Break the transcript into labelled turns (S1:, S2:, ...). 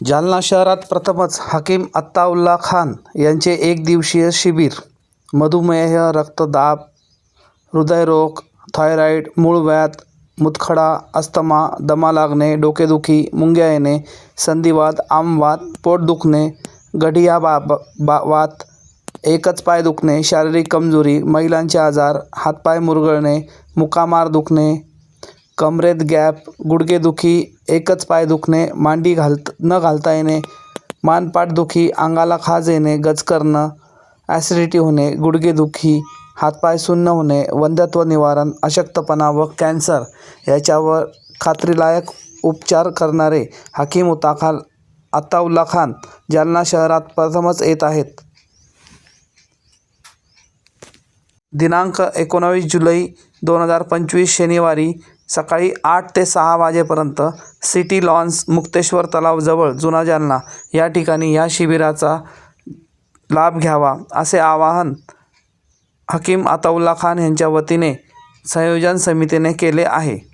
S1: जालना शहरात प्रथमच हकीम अत्ताउल्ला खान यांचे एक दिवसीय शिबिर. मधुमेह रक्तदाब हृदयरोग थायरॉईड मूळव्यात मुतखडा अस्थमा दमा लागणे डोकेदुखी मुंग्या येणे संधिवात आमवात पोट दुखणे गढिया बा बा वात एकच पाय दुखणे शारीरिक कमजोरी महिलांचे आजार हातपाय मुरगळणे मुकामार दुखणे कमरेत गॅप गुडघेदुखी एकच पाय दुखणे मांडी घालत न घालता येणे मानपाठदुखी अंगाला खाज येणे गचकरणं ॲसिडिटी होणे गुडघेदुखी हातपाय सुन्न होणे वंध्यत्व निवारण अशक्तपणा व कॅन्सर याच्यावर खात्रीलायक उपचार करणारे हकीम उताखाल अत्ताउल्ला खान जालना शहरात प्रथमच येत आहेत. दिनांक एकोणावीस जुलै दोन हजार पंचवीस शनिवारी सकाळी आठ ते सहा वाजेपर्यंत सिटी लॉन्स मुक्तेश्वर तलावजवळ जुना जालना या ठिकाणी या शिबिराचा लाभ घ्यावा असे आवाहन हकीम अताउल्ला खान यांच्या वतीने संयोजन समितीने केले आहे.